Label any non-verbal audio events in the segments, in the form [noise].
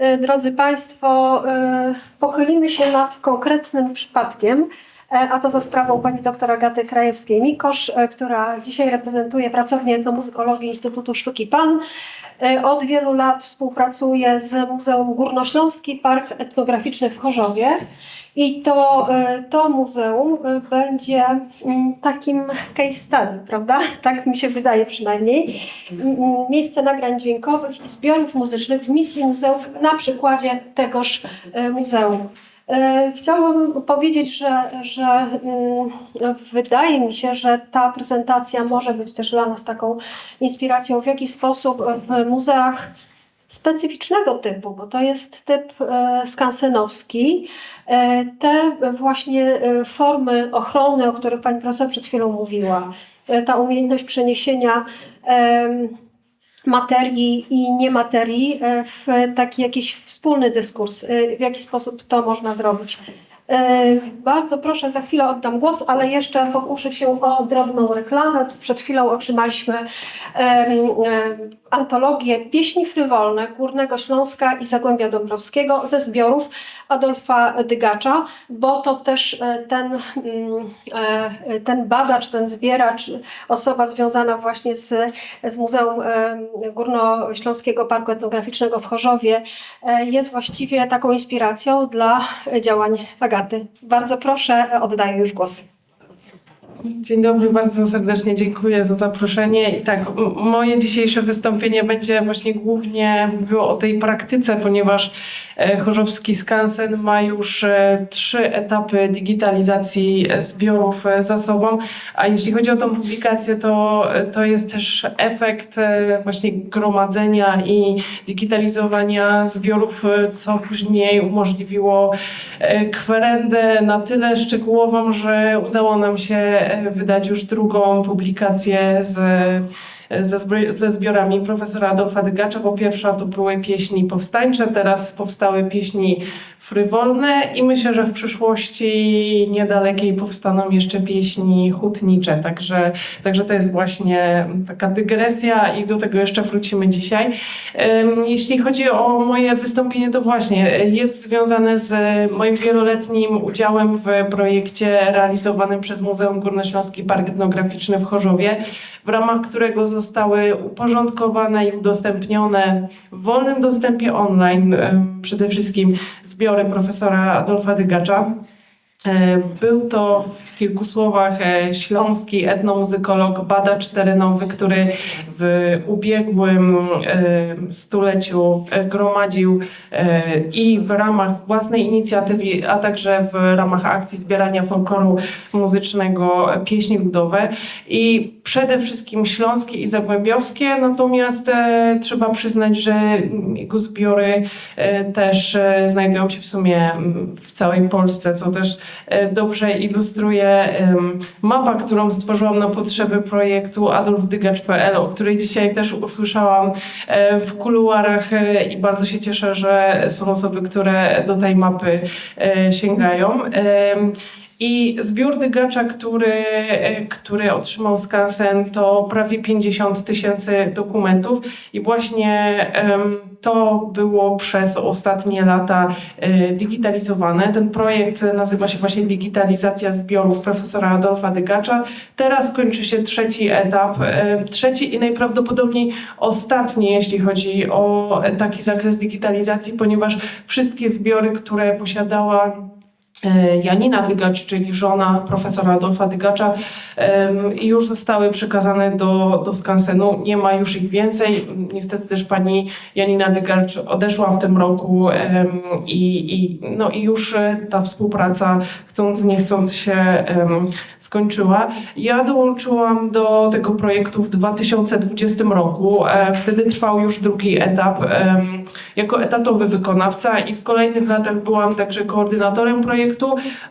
E, Drodzy Państwo, e, pochylimy się nad konkretnym przypadkiem, a to za sprawą pani doktora Agaty Krajewskiej-Mikosz, e, która dzisiaj reprezentuje pracownię etnomuzykologii Instytutu Sztuki PAN. E, Od wielu lat współpracuje z Muzeum Górnośląski Park Etnograficzny w Chorzowie. I to, e, to muzeum e, będzie mm, takim case study, prawda? [laughs] Tak mi się wydaje przynajmniej. Miejsce nagrań dźwiękowych i zbiorów muzycznych w misji muzeów na przykładzie tegoż e, muzeum. E, Chciałabym powiedzieć, że, że mm, wydaje mi się, że ta prezentacja może być też dla nas taką inspiracją, w jaki sposób w muzeach specyficznego typu, bo to jest typ e, skansenowski, e, te właśnie formy ochrony, o których pani profesor przed chwilą mówiła, ta umiejętność przeniesienia materii i niematerii e, w taki jakiś wspólny dyskurs, e, w jaki sposób to można zrobić. E, Bardzo proszę, za chwilę oddam głos, ale jeszcze pokuszę się o drobną reklamę. Przed chwilą otrzymaliśmy antologię Pieśni frywolne Górnego Śląska i Zagłębia Dąbrowskiego ze zbiorów Adolfa Dygacza, bo to też e, ten, mm, e, ten badacz, ten zbieracz, osoba związana właśnie z, z Muzeum em, Górnośląskiego Parku Etnograficznego w Chorzowie e, jest właściwie taką inspiracją dla działań Agaty. Bardzo proszę, oddaję już głos. Dzień dobry, bardzo serdecznie dziękuję za zaproszenie. Tak, moje dzisiejsze wystąpienie będzie właśnie głównie było o tej praktyce, ponieważ e, Chorzowski Skansen ma już e, trzy etapy digitalizacji e, zbiorów za sobą, a jeśli chodzi o tą publikację, to, to jest też efekt właśnie gromadzenia i digitalizowania zbiorów, co później umożliwiło kwerendę na tyle szczegółową, że udało nam się wydać już drugą publikację z, ze, zbro- ze zbiorami profesora Adolfa Dygacza, bo pierwsza to były pieśni powstańcze, teraz powstały pieśni frywolne i myślę, że w przyszłości niedalekiej powstaną jeszcze pieśni hutnicze, także, także to jest właśnie taka dygresja i do tego jeszcze wrócimy dzisiaj. Jeśli chodzi o moje wystąpienie, to właśnie e, jest związane z moim wieloletnim udziałem w projekcie realizowanym przez Muzeum Górnośląski Park Etnograficzny w Chorzowie, w ramach którego zostały uporządkowane i udostępnione w wolnym dostępie online przede wszystkim zbiory profesora Adolfa Dygacza. E, Był to w kilku słowach e, śląski etnomuzykolog, badacz terenowy, który w ubiegłym e, stuleciu gromadził i w ramach własnej inicjatywy, a także w ramach akcji zbierania folkloru muzycznego pieśni ludowe. I przede wszystkim śląskie i zagłębiowskie, natomiast trzeba przyznać, że jego zbiory też znajdują się w sumie w całej Polsce, co też dobrze ilustruje mapa, którą stworzyłam na potrzeby projektu adolfdygacz.pl, o której dzisiaj też usłyszałam e, w kuluarach e, i bardzo się cieszę, że są osoby, które do tej mapy e, sięgają. I zbiór Dygacza, który, e, który otrzymał Skansen, to prawie 50 tysięcy dokumentów i właśnie to było przez ostatnie lata e, digitalizowane. Ten projekt nazywa się właśnie Digitalizacja zbiorów profesora Adolfa Dygacza. Teraz kończy się trzeci etap, e, trzeci i najprawdopodobniej ostatni, jeśli chodzi o taki zakres digitalizacji, ponieważ wszystkie zbiory, które posiadała Janina Dygacz, czyli żona profesora Adolfa Dygacza, już zostały przekazane do, do skansenu. Nie ma już ich więcej. Niestety też pani Janina Dygacz odeszła w tym roku i, i, no i już e, ta współpraca, chcąc nie chcąc się skończyła. Ja dołączyłam do tego projektu w 2020 roku. E, Wtedy trwał już drugi etap jako etatowy wykonawca i w kolejnych latach byłam także koordynatorem projektu,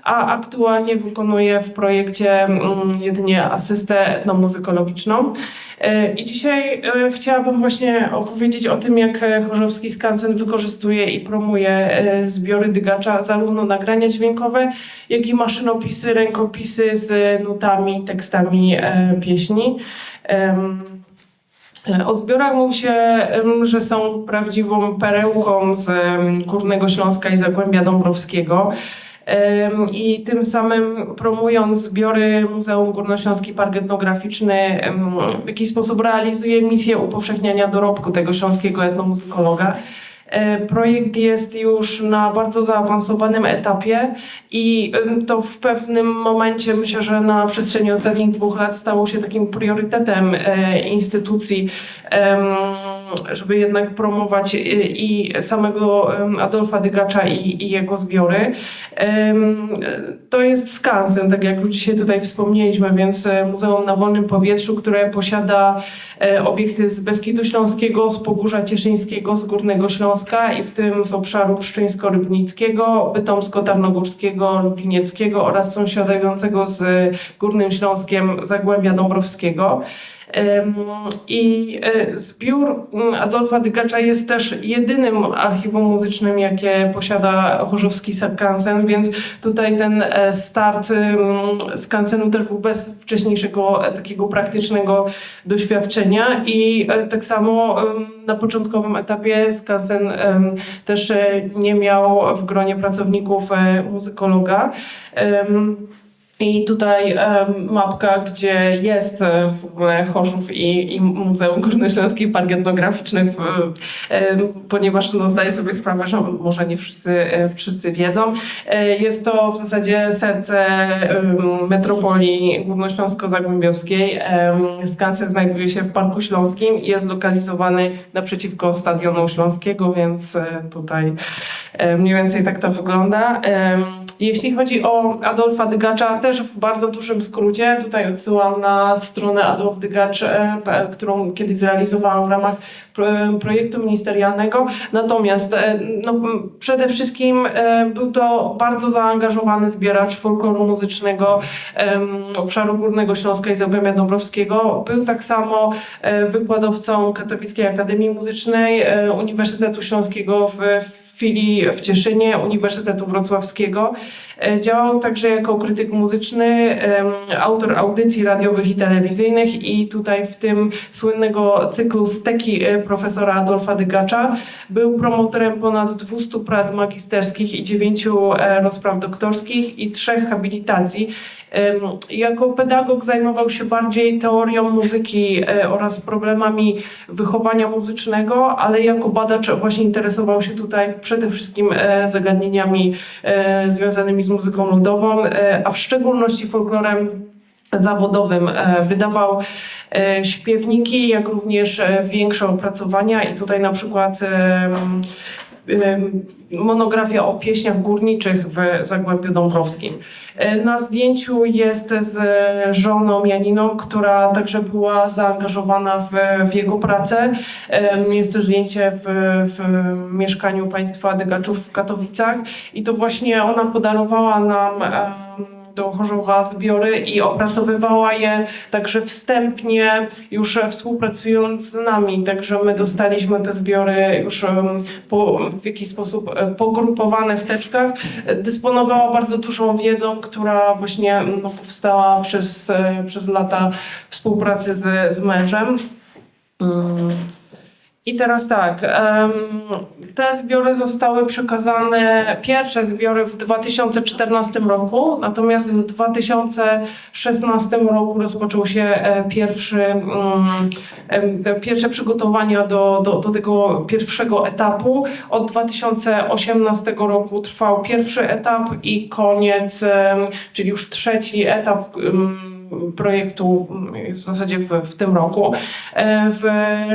a aktualnie wykonuję w projekcie mm, jedynie asystę etnomuzykologiczną. E, I dzisiaj e, chciałabym właśnie opowiedzieć o tym, jak e, Chorzowski Skansen wykorzystuje i promuje zbiory Dygacza, zarówno nagrania dźwiękowe, jak i maszynopisy, rękopisy z nutami, tekstami pieśni. O zbiorach mówi się, że są prawdziwą perełką z Górnego Śląska i Zagłębia Dąbrowskiego. I tym samym promując zbiory Muzeum Górnośląski Park Etnograficzny w jakiś sposób realizuje misję upowszechniania dorobku tego śląskiego etnomuzykologa. E, Projekt jest już na bardzo zaawansowanym etapie i to w pewnym momencie myślę, że na przestrzeni ostatnich dwóch lat stało się takim priorytetem e, instytucji, żeby jednak promować i, i samego Adolfa Dygacza i, jego zbiory. To jest skansen, tak jak już dzisiaj tutaj wspomnieliśmy, więc e, Muzeum na Wolnym Powietrzu, które posiada e, obiekty z Beskidu Śląskiego, z Pogórza Cieszyńskiego, z Górnego Śląska i w tym z obszaru pszczyńsko-rybnickiego, bytomsko-tarnogórskiego, lublinieckiego oraz sąsiadującego z Górnym Śląskiem Zagłębia Dąbrowskiego. I e, zbiór mm, Adolfa Dygacza jest też jedynym archiwum muzycznym, jakie posiada Chorzowski Skansen, więc tutaj ten e, start skansenu też był bez wcześniejszego e, takiego praktycznego doświadczenia i tak samo na początkowym etapie skansen em, też e, nie miał w gronie pracowników e, muzykologa. I tutaj mapka, gdzie jest e, w ogóle Chorzów i, i Muzeum Górnośląski Park Etnograficzny, ponieważ no, zdaję sobie sprawę, że może nie wszyscy, e, wszyscy wiedzą. E, Jest to w zasadzie serce metropolii górnośląsko-zagłębiowskiej. Skansen znajduje się w Parku Śląskim i jest zlokalizowany naprzeciwko Stadionu Śląskiego, więc tutaj mniej więcej tak to wygląda. Jeśli chodzi o Adolfa Dygacza, też w bardzo dużym skrócie, tutaj odsyłam na stronę adolfdygacz.pl, którą kiedyś zrealizowałam w ramach pro- projektu ministerialnego. Natomiast e, no, przede wszystkim e, był to bardzo zaangażowany zbieracz folkloru muzycznego obszaru Górnego Śląska i Zagłębia Dąbrowskiego. Był tak samo e, wykładowcą Katowickiej Akademii Muzycznej, Uniwersytetu Śląskiego w filii w Cieszynie Uniwersytetu Wrocławskiego. E, Działał także jako krytyk muzyczny, autor audycji radiowych i telewizyjnych i tutaj w tym słynnego cyklu Steki e, profesora Adolfa Dygacza był promotorem ponad 200 prac magisterskich i 9 e, rozpraw doktorskich i trzech habilitacji. Jako pedagog zajmował się bardziej teorią muzyki e, oraz problemami wychowania muzycznego, ale jako badacz właśnie interesował się tutaj przede wszystkim e, zagadnieniami e, związanymi z muzyką ludową, a w szczególności folklorem zawodowym. Wydawał śpiewniki, jak również większe opracowania i tutaj na przykład monografia o pieśniach górniczych w Zagłębiu Dąbrowskim. E, Na zdjęciu jest z żoną Janiną, która także była zaangażowana w, w jego pracę. Jest to zdjęcie w, w mieszkaniu państwa Dygaczów w Katowicach i to właśnie ona podarowała nam do Chorzowa zbiory i opracowywała je także wstępnie, już współpracując z nami. Także my dostaliśmy te zbiory już po, w jakiś sposób e, pogrupowane w teczkach. Dysponowała bardzo dużą wiedzą, która właśnie no, powstała przez, e, przez lata współpracy z, z mężem. Mm. I teraz tak, te zbiory zostały przekazane, pierwsze zbiory w 2014 roku, natomiast w 2016 roku rozpoczął się e, pierwszy, mm, pierwsze przygotowania do, do, do tego pierwszego etapu. Od 2018 roku trwał pierwszy etap i koniec, czyli już trzeci etap projektu jest w zasadzie w, w tym roku. E, W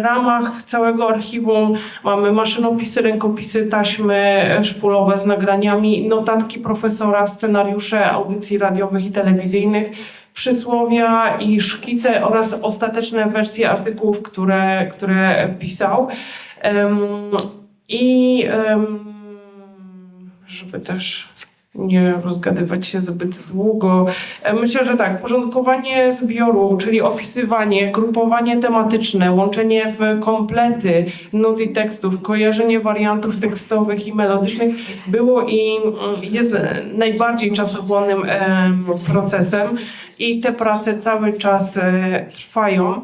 ramach całego archiwum mamy maszynopisy, rękopisy, taśmy szpulowe z nagraniami, notatki profesora, scenariusze audycji radiowych i telewizyjnych, przysłowia i szkice oraz ostateczne wersje artykułów, które, które pisał. Em, I em, żeby też nie rozgadywać się zbyt długo. E, Myślę, że tak, porządkowanie zbioru, czyli opisywanie, grupowanie tematyczne, łączenie w komplety nut i tekstów, kojarzenie wariantów tekstowych i melodycznych było i mm, jest najbardziej czasochłonnym em, procesem i te prace cały czas e, trwają.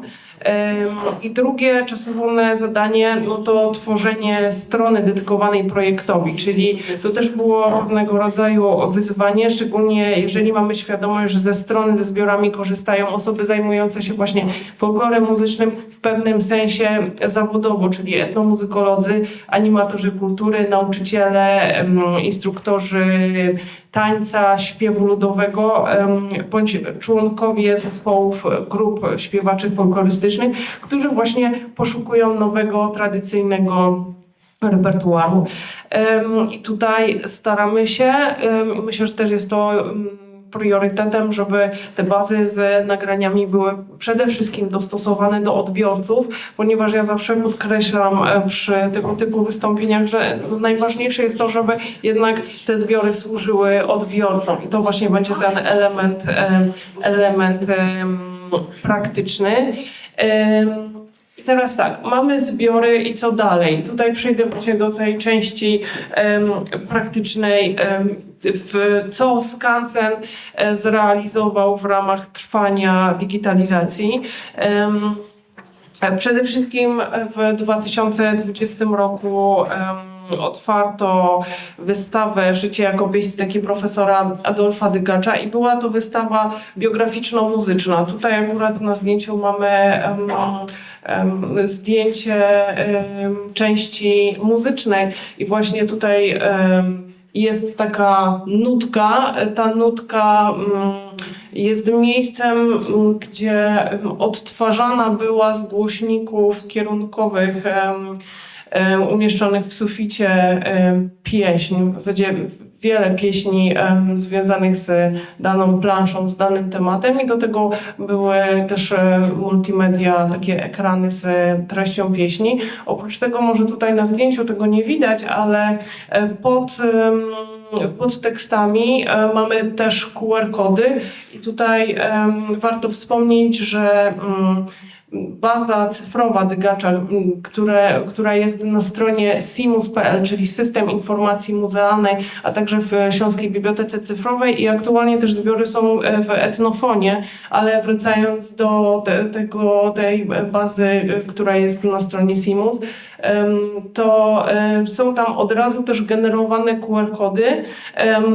I drugie czasowolne zadanie no to tworzenie strony dedykowanej projektowi, czyli to też było pewnego rodzaju wyzwanie, szczególnie jeżeli mamy świadomość, że ze strony ze zbiorami korzystają osoby zajmujące się właśnie folklorem muzycznym w pewnym sensie zawodowo, czyli etnomuzykolodzy, animatorzy kultury, nauczyciele, instruktorzy tańca, śpiewu ludowego, bądź członkowie zespołów grup śpiewaczy folklorystycznych, którzy właśnie poszukują nowego, tradycyjnego repertuaru. I tutaj staramy się, myślę, że też jest to priorytetem, żeby te bazy z nagraniami były przede wszystkim dostosowane do odbiorców, ponieważ ja zawsze podkreślam e, przy tego typu wystąpieniach, że najważniejsze jest to, żeby jednak te zbiory służyły odbiorcom i to właśnie będzie ten element, em, element em, praktyczny. I teraz tak, mamy zbiory i co dalej? Tutaj przejdę właśnie do tej części praktycznej, w, co Skansen e, zrealizował w ramach trwania digitalizacji. E, Przede wszystkim w 2020 roku otwarto wystawę Życie jako pieśniaki profesora Adolfa Dygacza i była to wystawa biograficzno-muzyczna. Tutaj akurat na zdjęciu mamy em, em, zdjęcie em, części muzycznej i właśnie tutaj em, jest taka nutka. Ta nutka mm, jest miejscem, mm, gdzie em, odtwarzana była z głośników kierunkowych umieszczonych w suficie em, pieśń. W zasadzie wiele pieśni związanych z daną planszą, z danym tematem i do tego były też e, multimedia, takie ekrany z treścią pieśni. Oprócz tego może tutaj na zdjęciu tego nie widać, ale e, pod, pod tekstami e, mamy też QR-kody i tutaj warto wspomnieć, że mm, baza cyfrowa Dygacza, które, która jest na stronie simus.pl, czyli System Informacji Muzealnej, a także w Śląskiej Bibliotece Cyfrowej. I aktualnie też zbiory są e, w etnofonie, ale wracając do te, tego, tej bazy, e, która jest na stronie simus, to e, są tam od razu też generowane QR-kody,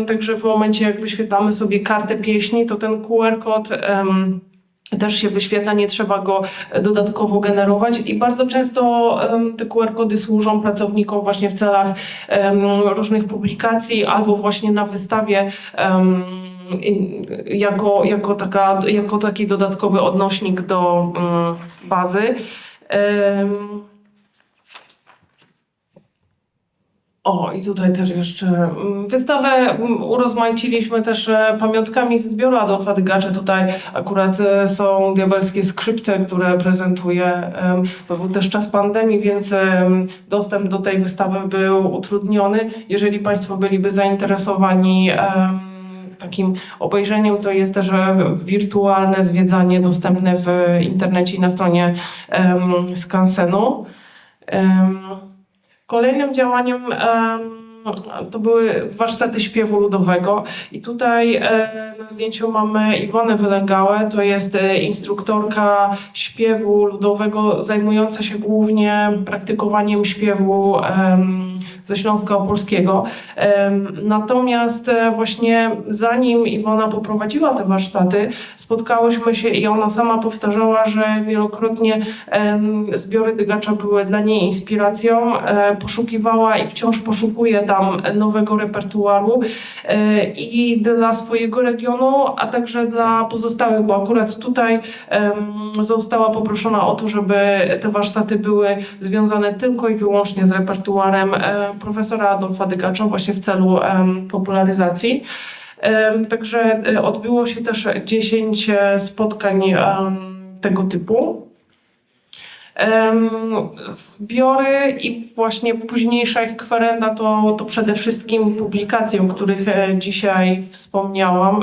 także w momencie jak wyświetlamy sobie kartę pieśni, to ten QR-kod też się wyświetla, nie trzeba go dodatkowo generować i bardzo często te QR-kody służą pracownikom właśnie w celach różnych publikacji albo właśnie na wystawie jako, jako, taka, jako taki dodatkowy odnośnik do em, bazy. Em, O, i tutaj też jeszcze mm, wystawę mm, urozmaiciliśmy też e, pamiątkami z zbioru Adolfa Dygacza. Tutaj akurat e, są diabelskie skrzypce, które prezentuje. To był też czas pandemii, więc dostęp do tej wystawy był utrudniony. Jeżeli Państwo byliby zainteresowani takim obejrzeniem, to jest też e, wirtualne zwiedzanie dostępne w internecie i na stronie Skansenu. Kolejnym działaniem em, to były warsztaty śpiewu ludowego i tutaj e, na zdjęciu mamy Iwonę Wylęgałę, to jest e, instruktorka śpiewu ludowego zajmująca się głównie praktykowaniem śpiewu ze Śląska Opolskiego. Natomiast e, właśnie zanim Iwona poprowadziła te warsztaty, spotkałyśmy się i ona sama powtarzała, że wielokrotnie zbiory Dygacza były dla niej inspiracją. E, Poszukiwała i wciąż poszukuje tam nowego repertuaru e, i dla swojego regionu, a także dla pozostałych, bo akurat tutaj została poproszona o to, żeby te warsztaty były związane tylko i wyłącznie z repertuarem profesora Adolfa Dygacza właśnie w celu popularyzacji. Także e, odbyło się też 10 e, spotkań tego typu. Zbiory i właśnie późniejsza ich kwerenda to, to przede wszystkim publikacje, o których e, dzisiaj wspomniałam.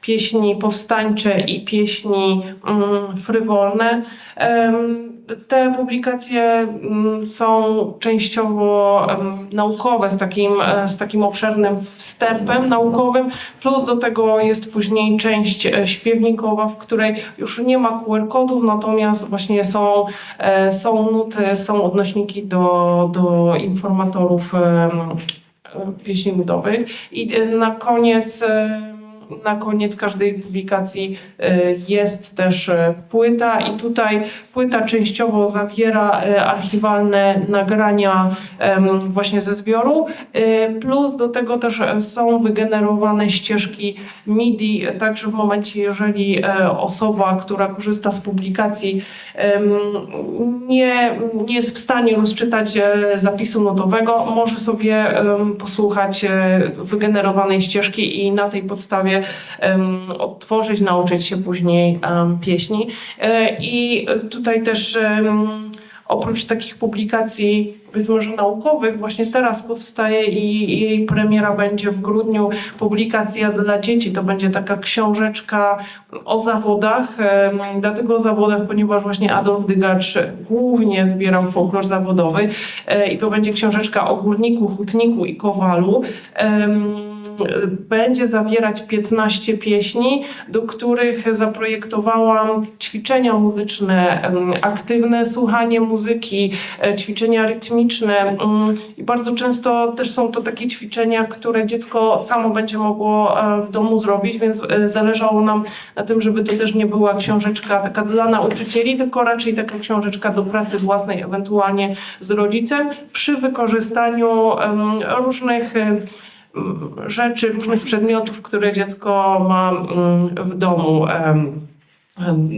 Pieśni powstańcze i pieśni mm, frywolne. Te publikacje mm, są częściowo naukowe, z takim, e, z takim obszernym wstępem naukowym, plus do tego jest później część e, śpiewnikowa, w której już nie ma QR-kodów, natomiast właśnie są, e, są nuty, są odnośniki do, do informatorów pieśni ludowych. I na koniec, na koniec każdej publikacji e, jest też e, płyta i tutaj płyta częściowo zawiera e, archiwalne nagrania właśnie ze zbioru, plus do tego też są wygenerowane ścieżki MIDI, także w momencie, jeżeli osoba, która korzysta z publikacji nie, nie jest w stanie rozczytać zapisu notowego, może sobie posłuchać wygenerowanej ścieżki i na tej podstawie em, odtworzyć, nauczyć się później pieśni. E, I tutaj też oprócz takich publikacji powiedzmy, że naukowych, właśnie teraz powstaje i jej premiera będzie w grudniu, publikacja dla dzieci. To będzie taka książeczka o zawodach, dlatego o zawodach, ponieważ właśnie Adolf Dygacz głównie zbierał folklor zawodowy e, i to będzie książeczka o górniku, hutniku i kowalu. Będzie zawierać 15 pieśni, do których zaprojektowałam ćwiczenia muzyczne, aktywne słuchanie muzyki, e, ćwiczenia rytmiczne mm, i bardzo często też są to takie ćwiczenia, które dziecko samo będzie mogło e, w domu zrobić, więc e, zależało nam na tym, żeby to też nie była książeczka taka dla nauczycieli, tylko raczej taka książeczka do pracy własnej, ewentualnie z rodzicem, przy wykorzystaniu różnych rzeczy, różnych przedmiotów, które dziecko ma mm, w domu.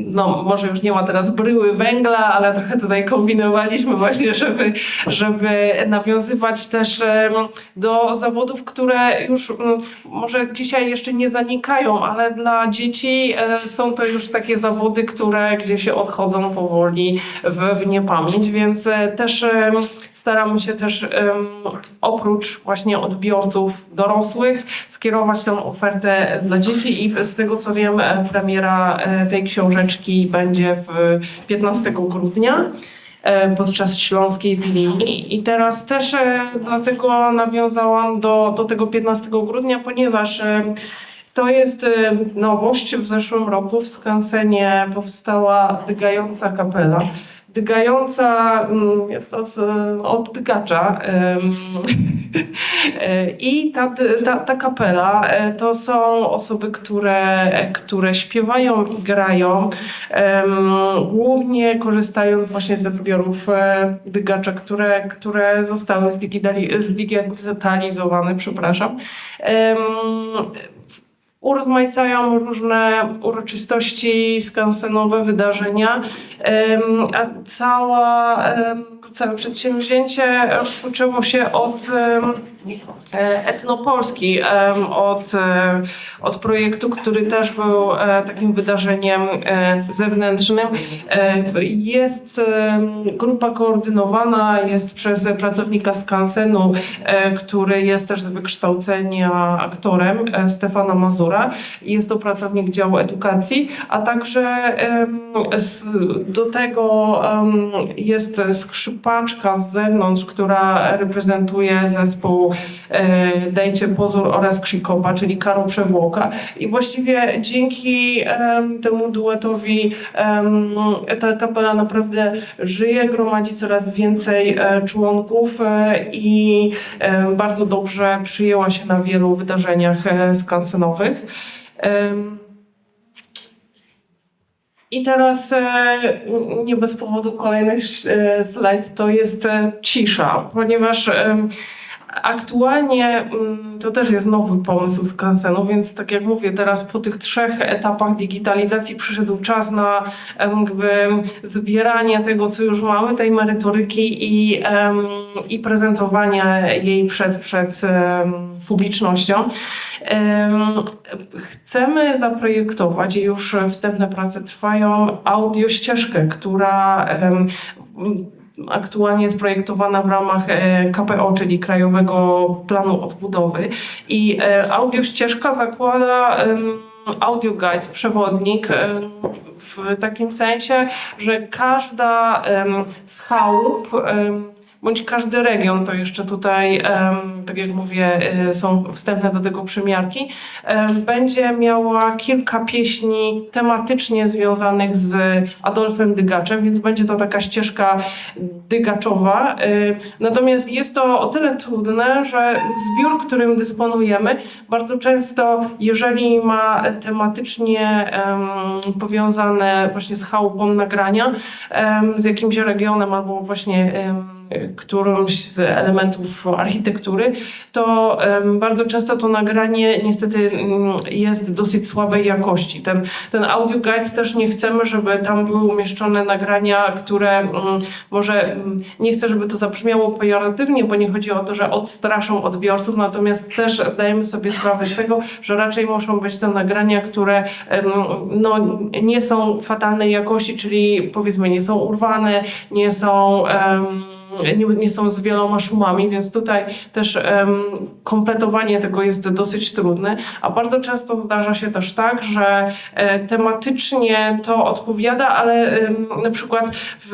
No, może już nie ma teraz bryły węgla, ale trochę tutaj kombinowaliśmy właśnie, żeby, żeby nawiązywać też do zawodów, które już może dzisiaj jeszcze nie zanikają, ale dla dzieci e, są to już takie zawody, które gdzieś się odchodzą powoli w, w niepamięć, więc e, też staramy się też oprócz właśnie odbiorców dorosłych skierować tę ofertę dla dzieci i z tego co wiem e, premiera e, tej książeczki będzie w 15 grudnia e, podczas Śląskiej Wilii. I teraz też e, dlatego nawiązałam do, do tego 15 grudnia, ponieważ e, to jest nowość. W zeszłym roku w Skansenie powstała dygająca kapela. Dygająca mm, z, od dygacza. [laughs] I ta, ta, ta kapela e, to są osoby, które, które śpiewają i grają, głównie korzystając właśnie ze zbiorów e, dygacza, które, które zostały zdigitali- zdigitalizowane, przepraszam. Urozmaicają różne uroczystości, skansenowe wydarzenia, a cała, całe przedsięwzięcie rozpoczęło się od e, Etnopolski, od, e, od projektu, który też był e, takim wydarzeniem e, zewnętrznym. E, Jest grupa koordynowana, jest przez pracownika Skansenu, e, który jest też z wykształcenia aktorem, e, Stefana Mazura. Jest to pracownik działu edukacji, a także do tego jest skrzypaczka z zewnątrz, która reprezentuje zespół e, Dejcie Pozór oraz Krzykowa, czyli Karol Przewłoka. I właściwie dzięki em, temu duetowi ta kapela naprawdę żyje, gromadzi coraz więcej e, członków e, i bardzo dobrze przyjęła się na wielu wydarzeniach skansenowych. I teraz e, nie bez powodu kolejny e, slajd to jest e, cisza, ponieważ aktualnie mm, to też jest nowy pomysł z Kansenu, więc tak jak mówię, teraz po tych trzech etapach digitalizacji przyszedł czas na jakby zbieranie tego, co już mamy, tej merytoryki i, i prezentowania jej przed, przed publicznością. Em, Chcemy zaprojektować, już wstępne prace trwają, audiościeżkę, która em, aktualnie jest projektowana w ramach e, KPO, czyli Krajowego Planu Odbudowy. I e, audiościeżka zakłada em, audio guide, przewodnik w takim sensie, że każda z chałup bądź każdy region, to jeszcze tutaj, tak jak mówię, e, są wstępne do tego przymiarki, będzie miała kilka pieśni tematycznie związanych z Adolfem Dygaczem, więc będzie to taka ścieżka dygaczowa. E, Natomiast jest to o tyle trudne, że zbiór, którym dysponujemy, bardzo często, jeżeli ma tematycznie em, powiązane właśnie z chałupą nagrania, z jakimś regionem albo właśnie którąś z elementów architektury, to bardzo często to nagranie niestety mm, jest dosyć słabej jakości. Ten, ten audio guide też nie chcemy, żeby tam były umieszczone nagrania, które mm, może mm, nie chcę, żeby to zabrzmiało pejoratywnie, bo nie chodzi o to, że odstraszą odbiorców, natomiast też zdajemy sobie sprawę z tego, że raczej muszą być to nagrania, które no, nie są fatalnej jakości, czyli powiedzmy nie są urwane, nie są. em, nie, nie są z wieloma szumami, więc tutaj też em, kompletowanie tego jest dosyć trudne, a bardzo często zdarza się też tak, że e, tematycznie to odpowiada, ale na przykład w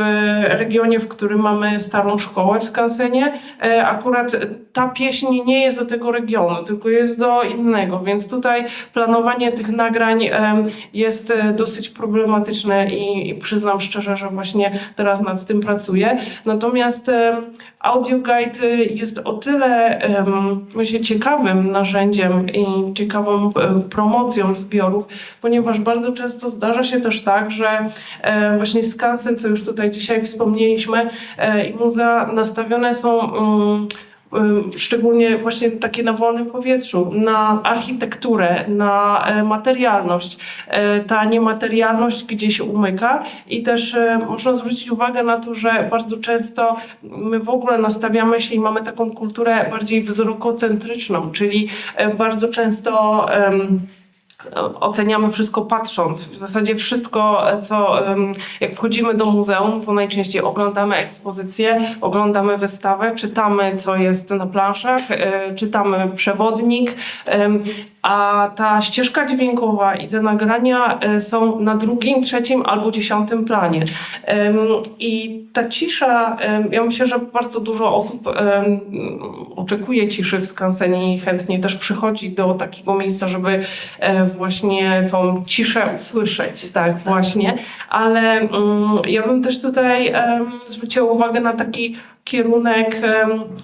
regionie, w którym mamy starą szkołę w Skansenie, e, akurat ta pieśń nie jest do tego regionu, tylko jest do innego, więc tutaj planowanie tych nagrań jest e, dosyć problematyczne i, i przyznam szczerze, że właśnie teraz nad tym pracuję. Natomiast em, audio guide y, jest o tyle myślę, ciekawym narzędziem i ciekawą promocją zbiorów, ponieważ bardzo często zdarza się też tak, że właśnie skansen, co już tutaj dzisiaj wspomnieliśmy, e, i muzea nastawione są mm, szczególnie właśnie takie na wolnym powietrzu, na architekturę, na e, materialność. E, Ta niematerialność gdzieś umyka i też e, można zwrócić uwagę na to, że bardzo często my w ogóle nastawiamy się i mamy taką kulturę bardziej wzrokocentryczną, czyli bardzo często oceniamy wszystko patrząc. W zasadzie wszystko, co jak wchodzimy do muzeum, to najczęściej oglądamy ekspozycję, oglądamy wystawę, czytamy, co jest na planszach, e, czytamy przewodnik, a ta ścieżka dźwiękowa i te nagrania e, są na drugim, trzecim albo dziesiątym planie. I ta cisza, ja myślę, że bardzo dużo osób oczekuje ciszy w skansenie i chętnie też przychodzi do takiego miejsca, żeby e, właśnie tą ciszę usłyszeć, tak właśnie, ale mm, ja bym też tutaj zwróciła uwagę na taki kierunek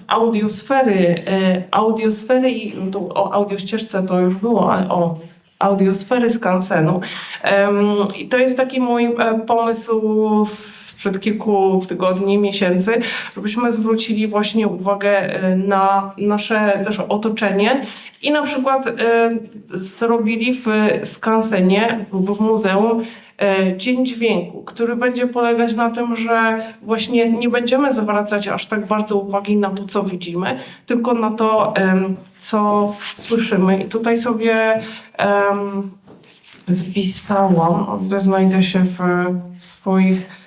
audiosfery, e, audiosfery i o audiościeżce to już było, ale o audiosfery skansenu. Em, I to jest taki mój e, pomysł sprzed kilku tygodni, miesięcy, żebyśmy zwrócili właśnie uwagę e, na nasze też otoczenie i na przykład e, zrobili w skansenie lub w muzeum e, Dzień Dźwięku, który będzie polegać na tym, że właśnie nie będziemy zwracać aż tak bardzo uwagi na to, co widzimy, tylko na to, co słyszymy. I tutaj sobie wpisałam, znajdę się w swoich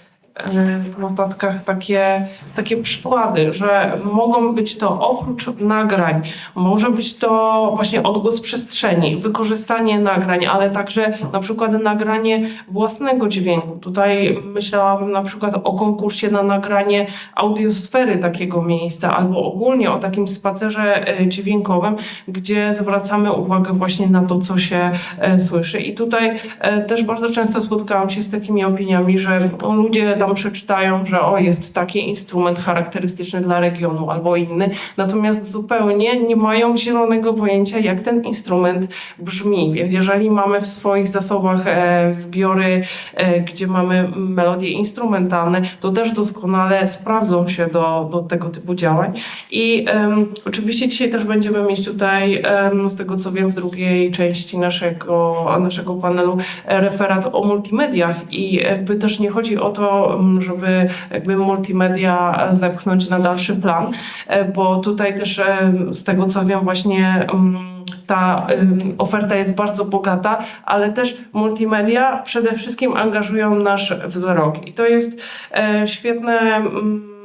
w notatkach takie, takie przykłady, że mogą być to oprócz nagrań, może być to właśnie odgłos przestrzeni, wykorzystanie nagrań, ale także na przykład nagranie własnego dźwięku. Tutaj myślałabym na przykład o konkursie na nagranie audiosfery takiego miejsca, albo ogólnie o takim spacerze e, dźwiękowym, gdzie zwracamy uwagę właśnie na to, co się e, słyszy. I tutaj e, też bardzo często spotkałam się z takimi opiniami, że o, ludzie tam przeczytają, że o, jest taki instrument charakterystyczny dla regionu albo inny, natomiast zupełnie nie mają zielonego pojęcia, jak ten instrument brzmi. Więc jeżeli mamy w swoich zasobach e, zbiory, e, gdzie mamy melodie instrumentalne, to też doskonale sprawdzą się do, do tego typu działań. I em, oczywiście dzisiaj też będziemy mieć tutaj, em, z tego co wiem, w drugiej części naszego, naszego panelu e, referat o multimediach i jakby też nie chodzi o to, żeby jakby multimedia e, zepchnąć na dalszy plan, e, bo tutaj też e, z tego co wiem właśnie mm, ta ym, oferta jest bardzo bogata, ale też multimedia przede wszystkim angażują nasz wzrok i to jest e, świetne. mm,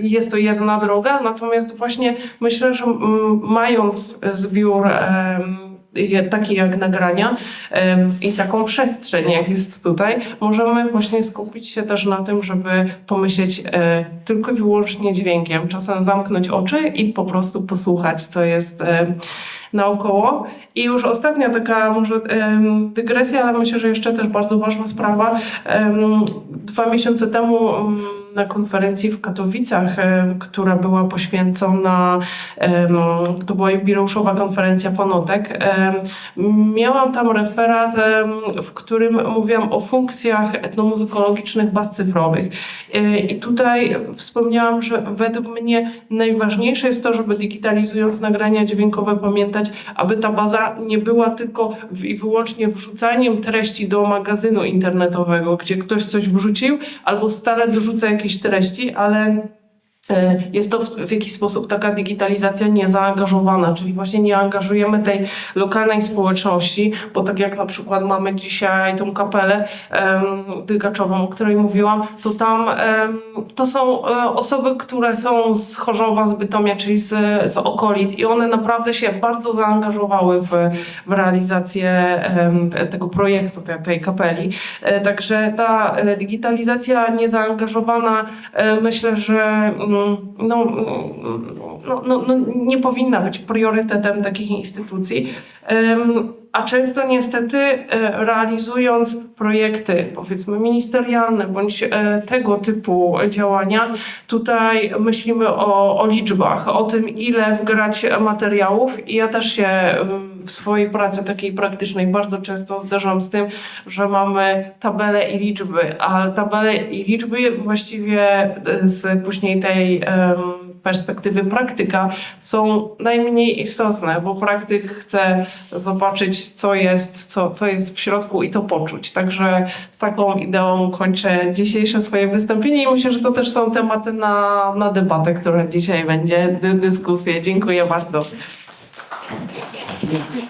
jest to jedna droga, natomiast właśnie myślę, że mm, mając zbiór takie jak nagrania i taką przestrzeń, jak jest tutaj, możemy właśnie skupić się też na tym, żeby pomyśleć e, tylko i wyłącznie dźwiękiem. Czasem zamknąć oczy i po prostu posłuchać, co jest naokoło. I już ostatnia taka może dygresja, ale myślę, że jeszcze też bardzo ważna sprawa. Dwa miesiące temu em, na konferencji w Katowicach, która była poświęcona, to była jubileuszowa konferencja Fonotek, miałam tam referat, w którym mówiłam o funkcjach etnomuzykologicznych baz cyfrowych. E, I tutaj wspomniałam, że według mnie najważniejsze jest to, żeby digitalizując nagrania dźwiękowe pamiętać, aby ta baza nie była tylko i wyłącznie wrzucaniem treści do magazynu internetowego, gdzie ktoś coś wrzucił, albo stale dorzuca jakieś treści, ale jest to w, jakiś sposób taka digitalizacja niezaangażowana, czyli właśnie nie angażujemy tej lokalnej społeczności, bo tak jak na przykład mamy dzisiaj tą kapelę em, dygaczową, o której mówiłam, to tam em, to są e, osoby, które są z Chorzowa, z Bytomia, czyli z, z okolic i one naprawdę się bardzo zaangażowały w, w realizację te- tego projektu, tej, tej kapeli. E, Także ta e, digitalizacja niezaangażowana e, myślę, że mm, no, no, no, no, nie powinna być priorytetem takich instytucji. A często niestety e, realizując projekty powiedzmy ministerialne bądź e, tego typu działania, tutaj myślimy o, o liczbach, o tym ile wgrać materiałów i ja też się w swojej pracy takiej praktycznej bardzo często zderzam z tym, że mamy tabele i liczby, a tabele i liczby właściwie e, z później tej perspektywy praktyka są najmniej istotne, bo praktyk chce zobaczyć, co jest, co, co jest w środku i to poczuć. Także z taką ideą kończę dzisiejsze swoje wystąpienie i myślę, że to też są tematy na, na debatę, która dzisiaj będzie, dy, dyskusję. Dziękuję bardzo. 对